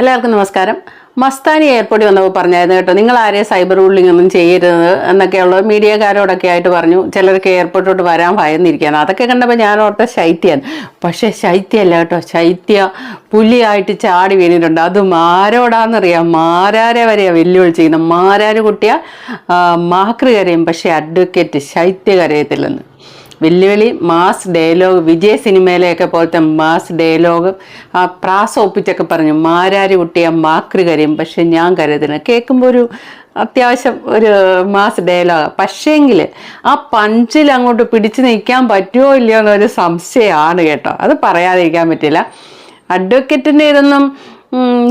എല്ലാവർക്കും നമസ്കാരം. മസ്താനി എയർപോർട്ടിൽ വന്നപ്പോൾ പറഞ്ഞായിരുന്നു കേട്ടോ നിങ്ങൾ ആരെയും സൈബർ ബുള്ളിംഗ് ഒന്നും ചെയ്യരുത് എന്നൊക്കെയുള്ള മീഡിയക്കാരോടൊക്കെ ആയിട്ട് പറഞ്ഞു ചിലർക്ക് എയർപോർട്ടിലോട്ട് വരാൻ ഭയന്നിരിക്കുകയാണ്. അതൊക്കെ കണ്ടപ്പോൾ ഞാൻ ഓർത്ത ശൈത്യാണ് പക്ഷേ ശൈത്യമല്ല കേട്ടോ ശൈത്യ പുലിയായിട്ട് ചാടി വീണിട്ടുണ്ട്. അതും ആരോടാന്നറിയാം? മാരാരെ വരെയാ വെല്ലുവിളിച്ചിരിക്കുന്നത് മാരാര് കുട്ടിയ? മാക്രി കരയും പക്ഷേ അഡ്വക്കേറ്റ് ശൈത്യ കരയത്തില്ലെന്ന്. വെല്ലുവിളി മാസ് ഡയലോഗ് വിജയ് സിനിമയിലെയൊക്കെ പോലത്തെ മാസ് ഡയലോഗ് ആ പ്രാസ ഒപ്പിച്ചൊക്കെ പറഞ്ഞു മാരാരി കുട്ടിയ മാക്രി കരയും പക്ഷെ ഞാൻ കരുതുന്നു കേൾക്കുമ്പോൾ ഒരു അത്യാവശ്യം ഒരു മാസ് ഡയലോഗ്. പക്ഷേങ്കിൽ ആ പഞ്ചിൽ അങ്ങോട്ട് പിടിച്ചു നിൽക്കാൻ പറ്റുമോ ഇല്ലയോ എന്നൊരു സംശയമാണ് കേട്ടോ. അത് പറയാതിരിക്കാൻ പറ്റില്ല. അഡ്വക്കേറ്റിന്റെ ഇതൊന്നും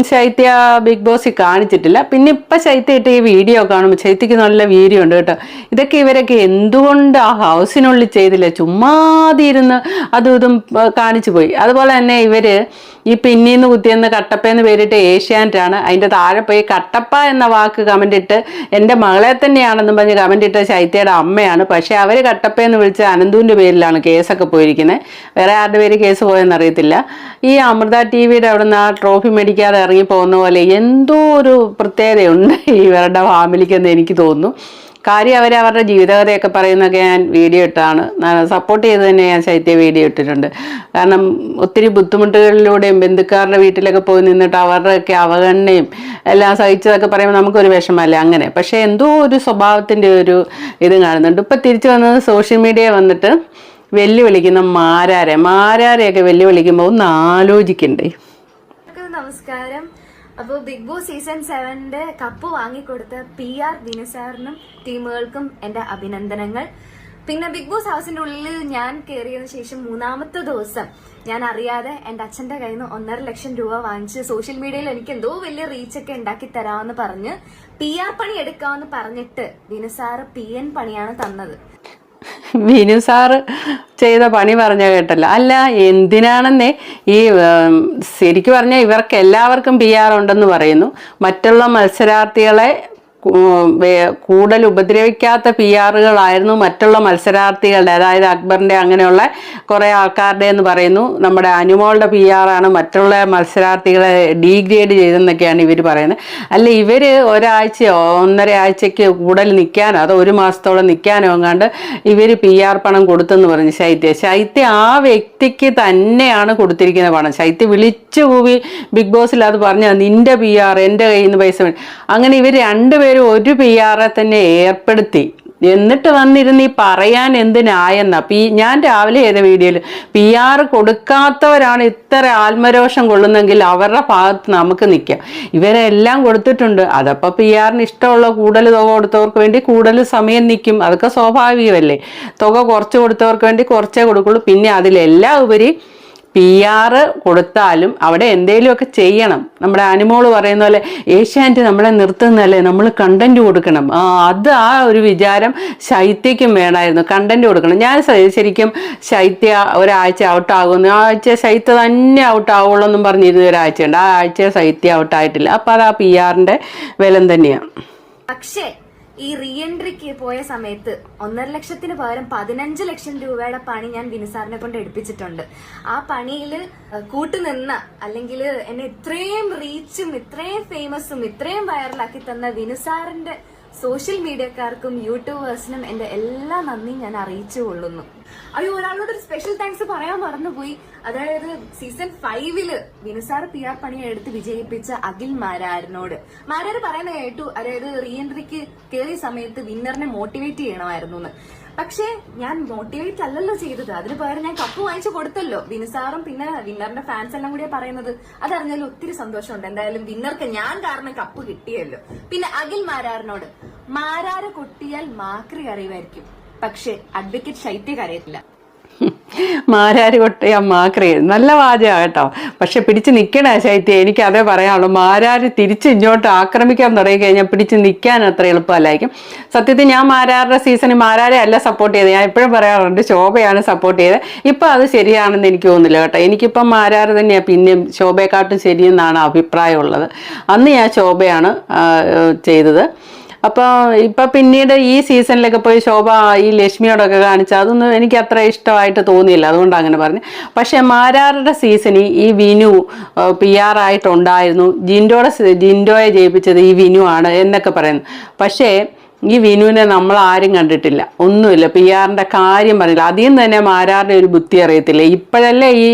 ശൈത്യ ബിഗ് ബോസിൽ കാണിച്ചിട്ടില്ല. പിന്നെ ഇപ്പം ശൈത്യ ഇട്ട ഈ വീഡിയോ കാണുമ്പോൾ ശൈത്യക്ക് നല്ല വീഡിയോ ഉണ്ട് കേട്ടോ. ഇതൊക്കെ ഇവരൊക്കെ എന്തുകൊണ്ട് ആ ഹൗസിനുള്ളിൽ ചെയ്തില്ല? ചുമ്മാതിരുന്ന് അതും ഇതും കാണിച്ചു പോയി. അതുപോലെ തന്നെ ഇവർ ഈ പിന്നീന്ന് കുത്തിയെന്ന് കട്ടപ്പയെന്ന് പേരിട്ട് ഏഷ്യാനെറ്റാണ്. അതിന്റെ താഴെ പോയി കട്ടപ്പ എന്ന വാക്ക് കമന്റ് ഇട്ട് എന്റെ മകളെ തന്നെയാണെന്നും പറഞ്ഞ് കമന്റ് ഇട്ട ശൈത്യയുടെ അമ്മയാണ്. പക്ഷേ അവർ കട്ടപ്പയെന്ന് വിളിച്ച അനന്തുവിന്റെ പേരിലാണ് കേസൊക്കെ പോയിരിക്കുന്നത്. വേറെ ആരുടെ പേര് കേസ് പോയെന്നറിയത്തില്ല ഈ അമൃത ടി വിയുടെ അവിടുന്ന് ആ ട്രോഫി മേടിക്കാതെ ഇറങ്ങി പോകുന്ന പോലെ എന്തോ ഒരു പ്രത്യേകതയുണ്ട് ഇവരുടെ ഫാമിലിക്കെന്ന് എനിക്ക് തോന്നുന്നു. കാര്യം അവർ അവരുടെ ജീവിതകഥയൊക്കെ പറയുന്നൊക്കെ ഞാൻ വീഡിയോ ഇട്ടാണ്. സപ്പോർട്ട് ചെയ്ത് തന്നെ ഞാൻ ശൈത്യ വീഡിയോ ഇട്ടിട്ടുണ്ട്. കാരണം ഒത്തിരി ബുദ്ധിമുട്ടുകളിലൂടെയും ബന്ധുക്കാരുടെ വീട്ടിലൊക്കെ പോയി നിന്നിട്ട് അവരുടെയൊക്കെ അവഗണനയും എല്ലാം സഹിച്ചതൊക്കെ പറയുമ്പോൾ നമുക്കൊരു വിഷമമല്ലേ അങ്ങനെ. പക്ഷേ എന്തോ ഒരു സ്വഭാവത്തിന്റെ ഒരു ഇത് കാണുന്നുണ്ട്. ഇപ്പം തിരിച്ചു വന്നത് സോഷ്യൽ മീഡിയ വന്നിട്ട് വെല്ലുവിളിക്കുന്ന മാരാരെ. മാരാരെയൊക്കെ വെല്ലുവിളിക്കുമ്പോൾ ഒന്ന് ആലോചിക്കണ്ടേ? നമസ്കാരം. അപ്പോൾ ബിഗ് ബോസ് സീസൺ സെവന്റെ കപ്പ് വാങ്ങിക്കൊടുത്ത പി ആർ ദിനസാറിനും ടീമുകൾക്കും എന്റെ അഭിനന്ദനങ്ങൾ. പിന്നെ ബിഗ് ബോസ് ഹൗസിന്റെ ഉള്ളിൽ ഞാൻ കയറിയതിന് ശേഷം മൂന്നാമത്തെ ദിവസം ഞാൻ അറിയാതെ എന്റെ അച്ഛന്റെ കയ്യിൽ നിന്ന് ഒന്നര ലക്ഷം രൂപ വാങ്ങിച്ച് സോഷ്യൽ മീഡിയയിൽ എനിക്ക് എന്തോ വലിയ റീച്ച് ഒക്കെ ഉണ്ടാക്കി തരാമെന്ന് പറഞ്ഞ് പി ആർ പണി എടുക്കാമെന്ന് പറഞ്ഞിട്ട് ദിനസാറ് പി എൻ പണിയാണ് തന്നത്. വിനു സാറ് ചെയ്ത പണി പറഞ്ഞ കേട്ടല്ലോ. അല്ല എന്തിനാണെന്നേ? ഈ ശരിക്കു പറഞ്ഞാൽ ഇവർക്ക് എല്ലാവർക്കും പി ആർ ഉണ്ടെന്ന് പറയുന്നു. മറ്റുള്ള മത്സരാർത്ഥികളെ കൂടുതൽ ഉപദ്രവിക്കാത്ത പി ആറുകളായിരുന്നു മറ്റുള്ള മത്സരാർത്ഥികളുടെ അതായത് അക്ബറിന്റെ അങ്ങനെയുള്ള കുറേ ആൾക്കാരുടെ എന്ന് പറയുന്നു. നമ്മുടെ അനുമോളുടെ പി ആറാണ് മറ്റുള്ള മത്സരാർത്ഥികളെ ഡീഗ്രേഡ് ചെയ്തെന്നൊക്കെയാണ് ഇവർ പറയുന്നത്. അല്ല ഇവർ ഒരാഴ്ചയോ ഒന്നര ആഴ്ചയ്ക്ക് കൂടുതൽ നിൽക്കാനോ അതോ ഒരു മാസത്തോളം നിൽക്കാനോ എങ്ങാണ്ട് ഇവർ പി ആർ പണം കൊടുത്തെന്ന് പറഞ്ഞു ശൈത്യ. ശൈത്യ ആ വ്യക്തിക്ക് തന്നെയാണ് കൊടുത്തിരിക്കുന്ന പണം. ശൈത്യ വിളിച്ചു കൂവി ബിഗ് ബോസിൽ അത് പറഞ്ഞു നിന്റെ പി ആർ എന്റെ കയ്യിൽ നിന്ന് പൈസ അങ്ങനെ ഇവർ രണ്ടുപേരും ഒരു പി ആറെ തന്നെ ഏർപ്പെടുത്തി. എന്നിട്ട് വന്നിരുന്ന് ഈ പറയാൻ എന്തിനായെന്ന? പി ഞാൻ രാവിലെ ചെയ്ത വീഡിയോയിൽ പി ആർ കൊടുക്കാത്തവരാണ് ഇത്ര ആത്മരോഷം കൊള്ളുന്നെങ്കിൽ അവരുടെ ഭാഗത്ത് നമുക്ക് നിൽക്കാം. ഇവരെല്ലാം കൊടുത്തിട്ടുണ്ട്. അതപ്പോൾ പി ആറിന് ഇഷ്ടമുള്ള കൂടുതൽ തുക കൊടുത്തവർക്ക് വേണ്ടി കൂടുതൽ സമയം നിൽക്കും. അതൊക്കെ സ്വാഭാവികമല്ലേ? തുക കുറച്ച് കൊടുത്തവർക്ക് വേണ്ടി കുറച്ചേ കൊടുക്കുള്ളൂ. പിന്നെ അതിലെല്ലാം ഉപരി പി ആർ കൊടുത്താലും അവിടെ എന്തെങ്കിലുമൊക്കെ ചെയ്യണം. നമ്മുടെ അനുമോൾ പറയുന്ന പോലെ ഏഷ്യാനെറ്റ് നമ്മളെ നിർത്തുന്നല്ലേ നമ്മൾ കണ്ടന്റ് കൊടുക്കണം. അത് ആ ഒരു വിചാരം ശൈത്യക്കും വേണമായിരുന്നു. കണ്ടന്റ് കൊടുക്കണം. ഞാൻ ശരിക്കും ശൈത്യ ഒരാഴ്ച ഔട്ടാകുന്നു ആ ആഴ്ച ശൈത്യ തന്നെ ഔട്ടാവുള്ളൂ എന്നും പറഞ്ഞിരുന്ന ഒരാഴ്ചയുണ്ട്. ആ ആഴ്ച ശൈത്യ ഔട്ടായിട്ടില്ല അപ്പം അത് ആ പി ആറിന്റെ വിലം തന്നെയാണ് പക്ഷേ ഈ റീഎൻട്രിക്ക് പോയ സമയത്ത് ഒന്നര ലക്ഷത്തിന് പകരം പതിനഞ്ച് ലക്ഷം രൂപയുടെ പണി ഞാൻ വിനുസാറിനെ കൊണ്ട് എടുപ്പിച്ചിട്ടുണ്ട്. ആ പണിയിൽ കൂട്ടുനിന്ന അല്ലെങ്കിൽ എന്നെ ഇത്രയും റീച്ചും ഇത്രയും ഫേമസും ഇത്രയും വൈറലാക്കി തന്ന വിനുസാറിന്റെ സോഷ്യൽ മീഡിയക്കാർക്കും യൂട്യൂബേഴ്സിനും എന്റെ എല്ലാ നന്ദിയും ഞാൻ അറിയിച്ചു കൊള്ളുന്നു അയ്യോ ഒരാളോട് ഒരു സ്പെഷ്യൽ താങ്ക്സ് പറയാൻ മറന്നുപോയി. അതായത് സീസൺ ഫൈവിൽ വിനുസാർ പി ആർ പണിയെ എടുത്ത് വിജയിപ്പിച്ച അഖിൽ മാരാറിനോട് മാരാർ പറയുന്ന കേട്ടു അതായത് റീ എൻട്രിക്ക് കയറിയ സമയത്ത് വിന്നറിനെ മോട്ടിവേറ്റ് ചെയ്യണമായിരുന്നു എന്ന് പക്ഷേ ഞാൻ മോട്ടിവേറ്റ് അല്ലല്ലോ ചെയ്തത്. അതിന് പകരം ഞാൻ കപ്പ് വാങ്ങിച്ചു കൊടുത്തല്ലോ. വിനുസാറും പിന്നെ വിന്നറിന്റെ ഫാൻസ് എല്ലാം കൂടിയാ പറയുന്നത്. അതറിഞ്ഞാൽ ഒത്തിരി സന്തോഷമുണ്ട്. എന്തായാലും വിന്നർക്ക് ഞാൻ കാരണം കപ്പ് കിട്ടിയല്ലോ. പിന്നെ അഖിൽ മാരാറിനോട് മാരാറ് കൊട്ടിയാൽ മാക്രി അറിയുമായിരിക്കും. പക്ഷെ അഡ്വക്കേറ്റ് ശൈത്യ കരയത്തില്ല. മാരാരി മാക്രേ നല്ല വാചകമാണ് കേട്ടോ. പക്ഷെ പിടിച്ച് നിൽക്കണ ശൈത്യ എനിക്ക് അതേ പറയാനുള്ളൂ. മാരാര് തിരിച്ച് ഇങ്ങോട്ട് ആക്രമിക്കാൻ തുടങ്ങി കഴിഞ്ഞാൽ പിടിച്ച് നിൽക്കാൻ അത്ര എളുപ്പമല്ലായിരിക്കും. സത്യത്തിൽ ഞാൻ മാരാരുടെ സീസണിൽ മാരാരെ അല്ല സപ്പോർട്ട് ചെയ്തത്. ഞാൻ എപ്പോഴും പറയാറുണ്ട് ശോഭയാണ് സപ്പോർട്ട് ചെയ്തത്. ഇപ്പം അത് ശരിയാണെന്ന് എനിക്ക് തോന്നുന്നില്ല കേട്ടോ. എനിക്കിപ്പം മാരാർ തന്നെയാണ് പിന്നെയും ശോഭയെക്കാട്ടും ശരിയെന്നാണ് അഭിപ്രായമുള്ളത്. അന്ന് ഞാൻ ശോഭയാണ് ചെയ്തത്. അപ്പോൾ ഇപ്പൊ പിന്നീട് ഈ സീസണിലൊക്കെ പോയി ശോഭ ഈ ലക്ഷ്മിയോടൊക്കെ കാണിച്ച അതൊന്നും എനിക്ക് അത്ര ഇഷ്ടമായിട്ട് തോന്നിയില്ല. അതുകൊണ്ട് അങ്ങനെ പറഞ്ഞു. പക്ഷേ മാരാറുടെ സീസണിൽ ഈ വിനു പി ആർ ആയിട്ടുണ്ടായിരുന്നു. ജിൻഡോടെ ജിൻഡോയെ ജയിപ്പിച്ചത് ഈ വിനു ആണ് എന്നൊക്കെ പറയുന്നു. പക്ഷേ ഈ വിനുവിനെ നമ്മൾ ആരും കണ്ടിട്ടില്ല. ഒന്നുമില്ല. പി ആറിന്റെ കാര്യം പറഞ്ഞില്ല. അധികം തന്നെ മാരാറിന്റെ ഒരു ബുദ്ധി അറിയത്തില്ല. ഇപ്പോഴല്ലേ ഈ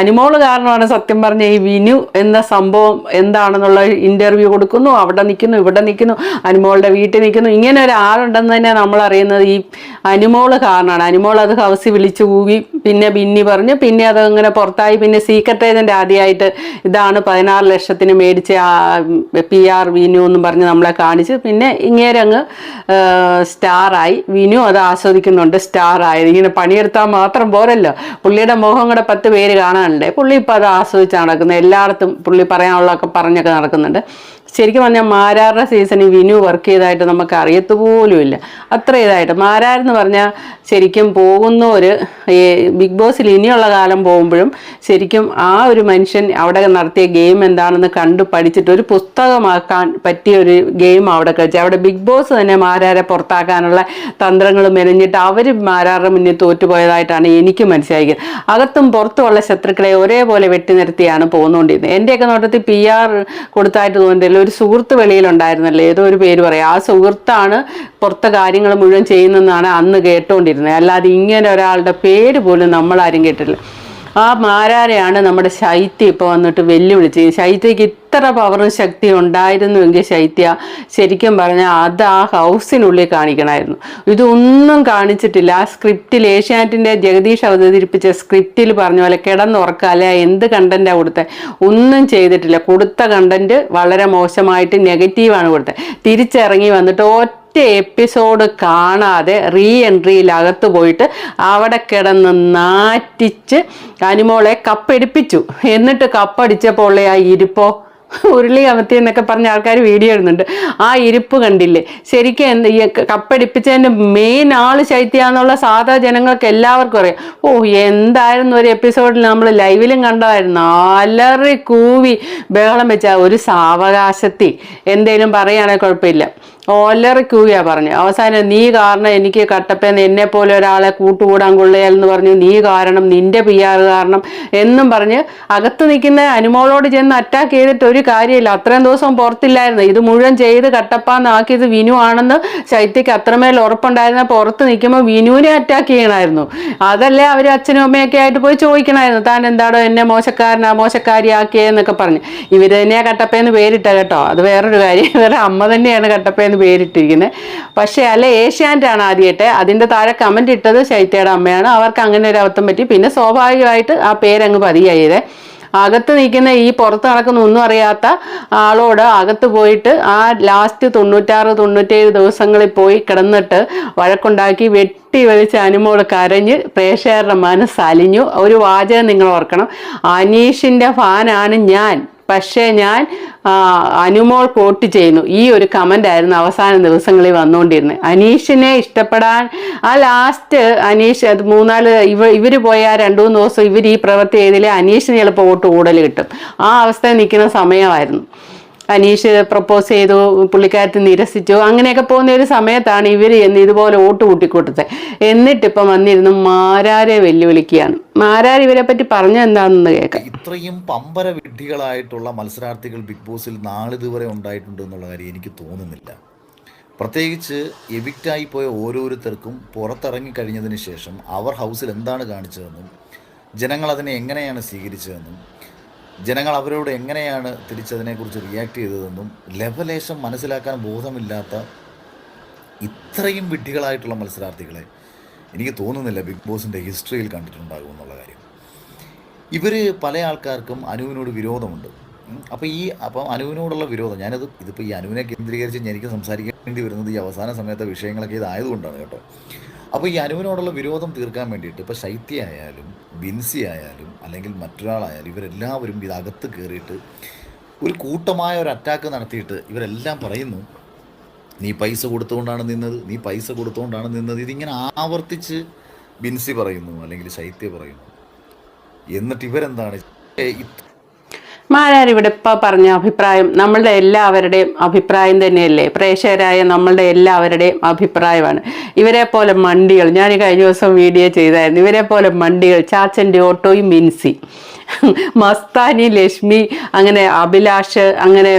അനുമോൾ കാരണമാണ് സത്യം പറഞ്ഞ ഈ വിനു എന്ന സംഭവം എന്താണെന്നുള്ള ഇന്റർവ്യൂ കൊടുക്കുന്നു. അവിടെ നിൽക്കുന്നു ഇവിടെ നിൽക്കുന്നു അനുമോളുടെ വീട്ടിൽ നിൽക്കുന്നു. ഇങ്ങനെ ഒരാളുണ്ടെന്ന് തന്നെ നമ്മൾ അറിയുന്നത് ഈ അനുമോൾ കാരണമാണ്. അനുമോൾ അത് ഹൗസിൽ വിളിച്ചു കൂകി പിന്നെ ബിന്നി പറഞ്ഞു. പിന്നെ അത് അങ്ങനെ പുറത്തായി. പിന്നെ സീക്രട്ട് ഏജന്റ് ആദ്യമായിട്ട് ഇതാണ് പതിനാറ് ലക്ഷത്തിന് മേടിച്ച പി ആർ വിനു എന്നും പറഞ്ഞ് നമ്മളെ കാണിച്ച്. പിന്നെ ഇങ്ങേരെ അങ്ങ് സ്റ്റാറായി. വിനു അത് ആസ്വദിക്കുന്നുണ്ട് സ്റ്റാറായി ഇങ്ങനെ പണിയെടുത്താൽ മാത്രം പോരല്ലോ. പുള്ളിയുടെ മുഖം കൂടെ പത്ത് പേര് കാണാനുണ്ട്. പുള്ളി ഇപ്പോൾ അത് ആസ്വദിച്ച് നടക്കുന്നത്. എല്ലായിടത്തും പുള്ളി പറയാനുള്ളതൊക്കെ പറഞ്ഞൊക്കെ നടക്കുന്നുണ്ട്. ശരിക്കും പറഞ്ഞാൽ മാരാറിന്റെ സീസണിൽ വിനു വർക്ക് ചെയ്തതായിട്ട് നമുക്ക് അറിയത്ത് പോലുമില്ല അത്ര ഇതായിട്ട്. മാരാരെന്ന് പറഞ്ഞാൽ ശരിക്കും പോകുന്ന ഒരു ബിഗ് ബോസിൽ ഇനിയുള്ള കാലം പോകുമ്പോഴും ശരിക്കും ആ ഒരു മനുഷ്യൻ അവിടെ നടത്തിയ ഗെയിം എന്താണെന്ന് കണ്ടു പഠിച്ചിട്ട് ഒരു പുസ്തകമാക്കാൻ പറ്റിയ ഒരു ഗെയിം അവിടെ കഴിച്ചു അവിടെ ബിഗ് ബോസ് തന്നെ മാരാരെ പുറത്താക്കാനുള്ള തന്ത്രങ്ങൾ മെനഞ്ഞിട്ട് അവർ മാരാറുടെ മുന്നിൽ തോറ്റുപോയതായിട്ടാണ് എനിക്ക് മനസ്സിലാക്കിയത് അകത്തും പുറത്തുമുള്ള ശത്രുക്കളെ ഒരേപോലെ വെട്ടി നിർത്തിയാണ് പോകുന്നുകൊണ്ടിരുന്നത് എന്റെയൊക്കെ നോട്ടത്തിൽ പി ആർ കൊടുത്തായിട്ട് തോന്നുന്നില്ല ഒരു സുഹൃത്ത് വെളിയിലുണ്ടായിരുന്നല്ലോ? ഏതോ ഒരു പേര് പറയാം. ആ സുഹൃത്താണ് പുറത്തെ കാര്യങ്ങൾ മുഴുവൻ ചെയ്യുന്നതെന്നാണ് അന്ന് കേട്ടുകൊണ്ടിരുന്നത് അല്ലാതെ ഇങ്ങനെ ഒരാളുടെ പേര് പോലും നമ്മളാരും കേട്ടില്ല ആ മാരാരെയാണ് നമ്മുടെ ശൈത്യ ഇപ്പോൾ വന്നിട്ട് വെല്ലുവിളിച്ചത് ശൈത്യക്ക് ഇത്ര പവറും ശക്തി ഉണ്ടായിരുന്നുവെങ്കിൽ ശൈത്യ ശരിക്കും പറഞ്ഞാൽ അത് ആ ഹൗസിനുള്ളിൽ കാണിക്കണമായിരുന്നു ഇതൊന്നും കാണിച്ചിട്ടില്ല. ആ സ്ക്രിപ്റ്റിൽ ഏഷ്യാനെറ്റിന്റെ ജഗദീഷ് അവതരിപ്പിച്ച സ്ക്രിപ്റ്റിൽ പറഞ്ഞ പോലെ കിടന്നുറക്കുക. അല്ലെ എന്ത് കണ്ടന്റാണ് കൊടുത്തത് ഒന്നും ചെയ്തിട്ടില്ല. കൊടുത്ത കണ്ടന്റ് വളരെ മോശമായിട്ട് നെഗറ്റീവാണ് കൊടുത്തത് തിരിച്ചിറങ്ങി വന്നിട്ട് ഒറ്റ എപ്പിസോഡ് കാണാതെ റീ എൻട്രിയിൽ അകത്ത് പോയിട്ട് അവിടെ കിടന്ന് നാറ്റിച്ച് അനിമോളെ കപ്പെടുപ്പിച്ചു. എന്നിട്ട് കപ്പടിച്ചപ്പോൾ ആ ഇരിപ്പോ? ഉരുളി കമത്തി എന്നൊക്കെ പറഞ്ഞ ആൾക്കാർ വീഡിയോ ഇടുന്നുണ്ട്. ആ ഇരിപ്പ് കണ്ടില്ലേ? ശരിക്കും എന്ത് കപ്പടിപ്പിച്ചതിന്റെ മെയിൻ ആൾ ശൈത്യാന്നുള്ള സാധാ ജനങ്ങൾക്ക് എല്ലാവർക്കും അറിയാം. ഓ എന്തായിരുന്നു ഒരു എപ്പിസോഡിൽ നമ്മൾ ലൈവിലും കണ്ടതായിരുന്നു. അലറി കൂവി ബഹളം വെച്ച ഒരു സാവകാശത്തി. എന്തേലും പറയുകയാണെങ്കിൽ കുഴപ്പമില്ല. ഓലറി കൂവിയാ പറഞ്ഞു. അവസാനം നീ കാരണം എനിക്ക് കട്ടപ്പേന്ന് എന്നെ പോലെ ഒരാളെ കൂട്ടുകൂടാൻ കൊള്ളയാൽ എന്ന് പറഞ്ഞു നീ കാരണം നിന്റെ പി ആർ കാരണം എന്നും പറഞ്ഞ് അകത്ത് നിൽക്കുന്ന അനുമോളോട് ചെന്ന് അറ്റാക്ക് ചെയ്തിട്ട് ഒരു കാര്യമില്ല. അത്രയും ദിവസം പുറത്തില്ലായിരുന്നു. ഇത് മുഴുവൻ ചെയ്ത് കട്ടപ്പാന്നാക്കിയത് വിനു ആണെന്ന് ശൈത്യക്ക് അത്രമേൽ ഉറപ്പുണ്ടായിരുന്ന. പുറത്ത് നിൽക്കുമ്പോൾ വിനുവിനെ അറ്റാക്ക് ചെയ്യണമായിരുന്നു അതല്ലേ അവർ അച്ഛനും അമ്മയൊക്കെ ആയിട്ട് പോയി ചോദിക്കണമായിരുന്നു താൻ എന്താടോ എന്നെ മോശക്കാരനാ മോശക്കാരിയാക്കിയെന്നൊക്കെ പറഞ്ഞ്. ഇവർ തന്നെയാ കട്ടപ്പേന്ന് പേരിട്ട കേട്ടോ. അത് വേറൊരു കാര്യം. ഇവരുടെ അമ്മ തന്നെയാണ് കട്ടപ്പേന്ന് പേരിട്ടിരിക്കുന്നത് പക്ഷേ അല്ല ഏഷ്യാന്റാണ് ആദ്യമായിട്ട്. അതിന്റെ താഴെ കമന്റ് ഇട്ടത് ശൈത്യയുടെ അമ്മയാണ്. അവർക്ക് അങ്ങനെ ഒരു അബദ്ധം പറ്റി. പിന്നെ സ്വാഭാവികമായിട്ട് ആ പേരങ്ങ് പതിയായതേ അകത്ത് നിൽക്കുന്ന ഈ പുറത്ത് നടക്കുന്ന ഒന്നും അറിയാത്ത ആളോട് അകത്ത് പോയിട്ട് ആ ലാസ്റ്റ് തൊണ്ണൂറ്റാറ് തൊണ്ണൂറ്റേഴ് ദിവസങ്ങളിൽ പോയി കിടന്നിട്ട് വഴക്കുണ്ടാക്കി വെട്ടി വലിച്ച് അനുമോൾ കരഞ്ഞ് പ്രേക്ഷകരുടെ മനസ്സലിഞ്ഞു ഒരു വാചകം നിങ്ങൾ ഓർക്കണം. അനീഷിന്റെ ഫാനാണ് ഞാൻ. പക്ഷേ ഞാൻ അനുമോൾ വോട്ട് ചെയ്യുന്നു. ഈ ഒരു കമന്റ് ആയിരുന്നു അവസാന ദിവസങ്ങളിൽ വന്നുകൊണ്ടിരുന്നത്. അനീഷിനെ ഇഷ്ടപ്പെടാൻ ആ ലാസ്റ്റ് അനീഷ് അത് മൂന്നാൽ ഇവ ഇവർ പോയ രണ്ടു മൂന്ന് ദിവസം ഇവർ ഈ പ്രവൃത്തി ചെയ്തില്ലേ അനീഷിന് ചിലപ്പോൾ വോട്ട് കൂടുതൽ കിട്ടും. ആ അവസ്ഥയിൽ നിൽക്കുന്ന സമയമായിരുന്നു. അനീഷ് പ്രപ്പോസ് ചെയ്തു പുള്ളിക്കാരത്തി നിരസിച്ചു. അങ്ങനെയൊക്കെ പോകുന്ന ഒരു സമയത്താണ് ഇവർ എന്ന് ഇതുപോലെ വോട്ട് കൂട്ടിക്കൊടുത്തത് എന്നിട്ടിപ്പം വന്നിരുന്നു മാരാരെ വെല്ലുവിളിക്കുകയാണ്. മാരാർ ഇവരെ പറ്റി പറഞ്ഞ എന്താണെന്ന് കേൾക്കാം. ഇത്രയും പമ്പര വിഡ്ഢികളായിട്ടുള്ള മത്സരാർത്ഥികൾ ബിഗ് ബോസിൽ നാളിതുവരെ ഉണ്ടായിട്ടുണ്ട് എന്നുള്ള കാര്യം എനിക്ക് തോന്നുന്നില്ല. പ്രത്യേകിച്ച് എവിക്റ്റായി പോയ ഓരോരുത്തർക്കും പുറത്തിറങ്ങി കഴിഞ്ഞതിന് ശേഷം അവർ ഹൗസിൽ എന്താണ് കാണിച്ചതെന്നും ജനങ്ങൾ അതിനെ എങ്ങനെയാണ് സ്വീകരിച്ചതെന്നും ജനങ്ങൾ അവരോട് എങ്ങനെയാണ് തിരിച്ചതിനെക്കുറിച്ച് റിയാക്ട് ചെയ്തതെന്നും ലെവലേശം മനസ്സിലാക്കാൻ ബോധമില്ലാത്ത ഇത്രയും വിഡ്ഢികളായിട്ടുള്ള മത്സരാർത്ഥികളെ എനിക്ക് തോന്നുന്നില്ല ബിഗ് ബോസിന്റെ ഹിസ്റ്ററിയിൽ കണ്ടിട്ടുണ്ടാകും എന്നുള്ള കാര്യം. ഇവർ പല ആൾക്കാർക്കും അനുവിനോട് വിരോധമുണ്ട്. അപ്പോൾ ഈ അപ്പം അനുവിനോടുള്ള വിരോധം ഞാനത് ഇതിപ്പോൾ ഈ അനുവിനെ കേന്ദ്രീകരിച്ച് എനിക്ക് സംസാരിക്കേണ്ടി വരുന്നത് ഈ അവസാന സമയത്തെ വിഷയങ്ങളൊക്കെ ഇതായതുകൊണ്ടാണ് കേട്ടോ. അപ്പോൾ ഈ അനുവിനോടുള്ള വിരോധം തീർക്കാൻ വേണ്ടിയിട്ട് ഇപ്പോൾ ശൈത്യ ആയാലും ബിൻസി ആയാലും അല്ലെങ്കിൽ മറ്റൊരാളായാലും ഇവരെല്ലാവരും ഇതകത്ത് കയറിയിട്ട് ഒരു കൂട്ടമായ ഒരു അറ്റാക്ക് നടത്തിയിട്ട് ഇവരെല്ലാം പറയുന്നു നീ പൈസ കൊടുത്തുകൊണ്ടാണ് നിന്നത് നീ പൈസ കൊടുത്തുകൊണ്ടാണ് നിന്നത്. ഇതിങ്ങനെ ആവർത്തിച്ച് ബിൻസി പറയുന്നു അല്ലെങ്കിൽ ശൈത്യ പറയുന്നു. എന്നിട്ട് ഇവരെന്താണ്? മാരാർ ഇവിടെ ഇപ്പം പറഞ്ഞ അഭിപ്രായം നമ്മളുടെ എല്ലാവരുടെയും അഭിപ്രായം തന്നെയല്ലേ? പ്രേക്ഷകരായ നമ്മളുടെ എല്ലാവരുടെയും അഭിപ്രായമാണ്. ഇവരെ പോലെ മണ്ടികൾ ഞാൻ കഴിഞ്ഞ ദിവസം വീഡിയോ ചെയ്തായിരുന്നു. ഇവരെ പോലെ മണ്ടികൾ ചാച്ചന്റെ ഓട്ടോയും മിൻസി. മസ്താനി ലക്ഷ്മി അങ്ങനെ അഭിലാഷ് അങ്ങനെ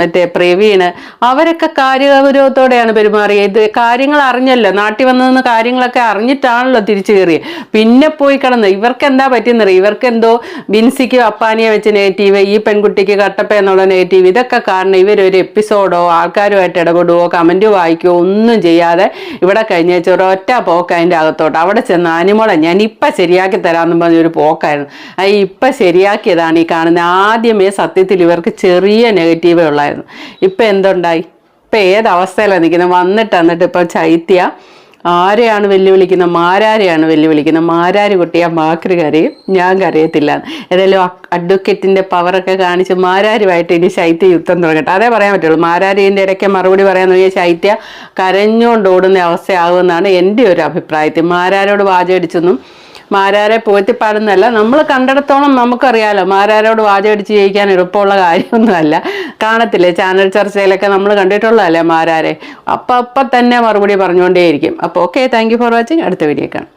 മറ്റേ പ്രവീണ് അവരൊക്കെ കാര്യഗൗരവത്തോടെയാണ് പെരുമാറിയത്. കാര്യങ്ങൾ അറിഞ്ഞല്ലോ. നാട്ടിൽ വന്നതെന്ന് കാര്യങ്ങളൊക്കെ അറിഞ്ഞിട്ടാണല്ലോ തിരിച്ചു കയറിയത് പിന്നെ പോയി കിടന്ന് ഇവർക്ക് എന്താ പറ്റിയെന്നറിയാം? ഇവർക്ക് എന്തോ ബിൻസിക്ക് അപ്പാനിയെ വെച്ച് നെഗറ്റീവ് ഈ പെൺകുട്ടിക്ക് കട്ടപ്പ എന്നുള്ള നെഗറ്റീവ് ഇതൊക്കെ കാരണം ഇവരൊരു എപ്പിസോഡോ ആൾക്കാരുമായിട്ട് ഇടപെടുവോ കമന്റ് വായിക്കുകയോ ഒന്നും ചെയ്യാതെ ഇവിടെ കഴിഞ്ഞ ഒറ്റ പോക്ക് അതിന്റെ അകത്തോട്ട്. അവിടെ ചെന്ന് ആനിമോളെ ഞാൻ ഇപ്പം ശരിയാക്കി തരാമെന്ന് പറഞ്ഞൊരു പോക്കായിരുന്നു. ആ ഇപ്പം ശരിയാക്കിയതാണ് ഈ കാണുന്നത് ആദ്യമേ സത്യത്തിൽ ഇവർക്ക് ചെറിയ നെഗറ്റീവേ ഉള്ളായിരുന്നു. ഇപ്പം എന്തുണ്ടായി? ഇപ്പം ഏത് അവസ്ഥയിലാണ് നിൽക്കുന്നത്? വന്നിട്ട് എന്നിട്ട് ഇപ്പം ചൈത്യ ആരെയാണ് വെല്ലുവിളിക്കുന്നത്? മാരാരെയാണ് വെല്ലുവിളിക്കുന്നത്? മാരാര് കുട്ടിയാ മാക്രി കരയും. ഞാൻ കരയത്തില്ല. ഏതായാലും അഡ്വക്കേറ്റിന്റെ പവറൊക്കെ കാണിച്ച് മാരാരുമായിട്ട് ഇനി ശൈത്യ യുദ്ധം തുടങ്ങട്ടെ. അതേ പറയാൻ പറ്റുള്ളൂ. മാരാരിന്റെ ഇടയ്ക്ക് മറുപടി പറയാൻ തുടങ്ങിയ ശൈത്യ കരഞ്ഞുകൊണ്ട് ഓടുന്ന അവസ്ഥയാകുമെന്നാണ് എന്റെ ഒരു അഭിപ്രായത്തിൽ. മാരാരോട് വാചകടിച്ചൊന്നും മാരാരെ പോറ്റിപ്പാടുന്നല്ല നമ്മൾ കണ്ടിടത്തോളം നമുക്കറിയാലോ മാരാരോട് വാചടിച്ച് ജയിക്കാൻ എളുപ്പമുള്ള കാര്യമൊന്നുമല്ല. കാണത്തില്ലേ ചാനൽ ചർച്ചയിലൊക്കെ നമ്മൾ കണ്ടിട്ടുള്ളതല്ലേ മാരാരെ? അപ്പം അപ്പം തന്നെ മറുപടി പറഞ്ഞുകൊണ്ടേയിരിക്കും. അപ്പോൾ ഓക്കെ താങ്ക് ഫോർ വാച്ചിങ് അടുത്ത വീഡിയോ കാണാം.